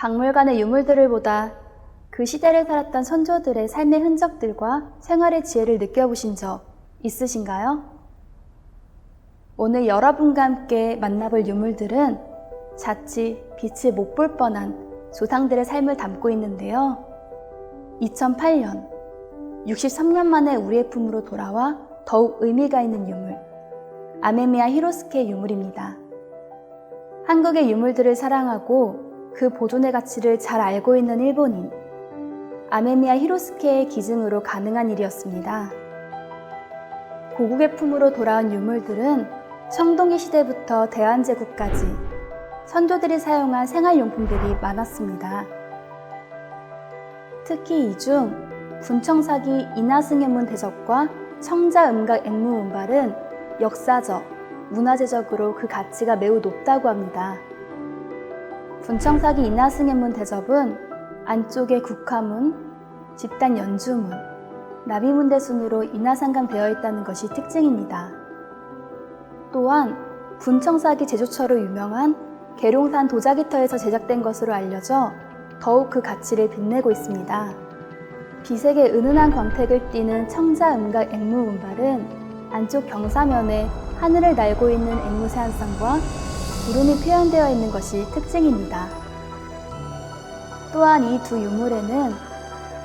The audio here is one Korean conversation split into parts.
박물관의 유물들을 보다 그 시대를 살았던 선조들의 삶의 흔적들과 생활의 지혜를 느껴보신 적 있으신가요? 오늘 여러분과 함께 만나볼 유물들은 자칫 빛을 못 볼 뻔한 조상들의 삶을 담고 있는데요. 2008년, 63년 만에 우리의 품으로 돌아와 더욱 의미가 있는 유물, 아메미야 히로스케 유물입니다. 한국의 유물들을 사랑하고 그 보존의 가치를 잘 알고 있는 일본인, 아메미야 히로스케의 기증으로 가능한 일이었습니다. 고국의 품으로 돌아온 유물들은 청동기 시대부터 대한제국까지 선조들이 사용한 생활용품들이 많았습니다. 특히 이 중 군청사기 인하승현문 대접과 청자음각 앵무운발은 역사적, 문화재적으로 그 가치가 매우 높다고 합니다. 군청사기 인하승현문 대접은 안쪽에 국화문, 집단 연주문, 나비문대 순으로 인하상감되어 있다는 것이 특징입니다. 또한 군청사기 제조처로 유명한 계룡산 도자기터에서 제작된 것으로 알려져 더욱 그 가치를 빛내고 있습니다. 빛에게 은은한 광택을 띠는 청자 음각 앵무운발은 안쪽 경사면에 하늘을 날고 있는 앵무 새 한 쌍과 구름이 표현되어 있는 것이 특징입니다. 또한 이 두 유물에는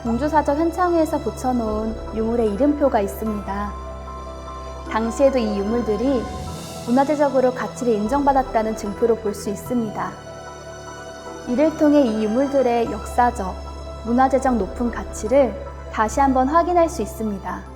공주사적 현창회에서 붙여놓은 유물의 이름표가 있습니다. 당시에도 이 유물들이 문화재적으로 가치를 인정받았다는 증표로 볼 수 있습니다. 이를 통해 이 유물들의 역사적, 문화재적 높은 가치를 다시 한번 확인할 수 있습니다.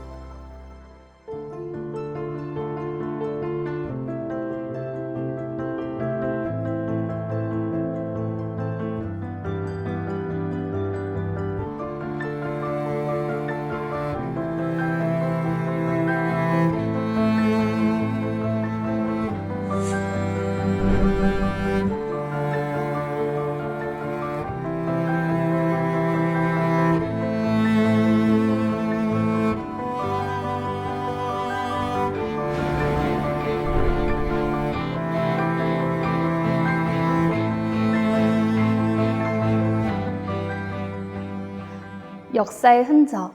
역사의 흔적,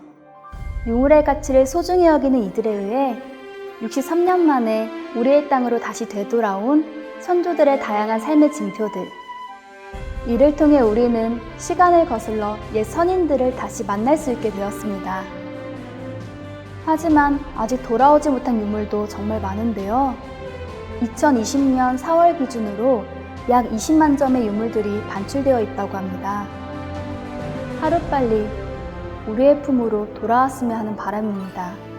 유물의 가치를 소중히 여기는 이들에 의해 63년 만에 우리의 땅으로 다시 되돌아온 선조들의 다양한 삶의 징표들. 이를 통해 우리는 시간을 거슬러 옛 선인들을 다시 만날 수 있게 되었습니다. 하지만 아직 돌아오지 못한 유물도 정말 많은데요. 2020년 4월 기준으로 약 20만 점의 유물들이 반출되어 있다고 합니다. 하루빨리 우리의 품으로 돌아왔으면 하는 바람입니다.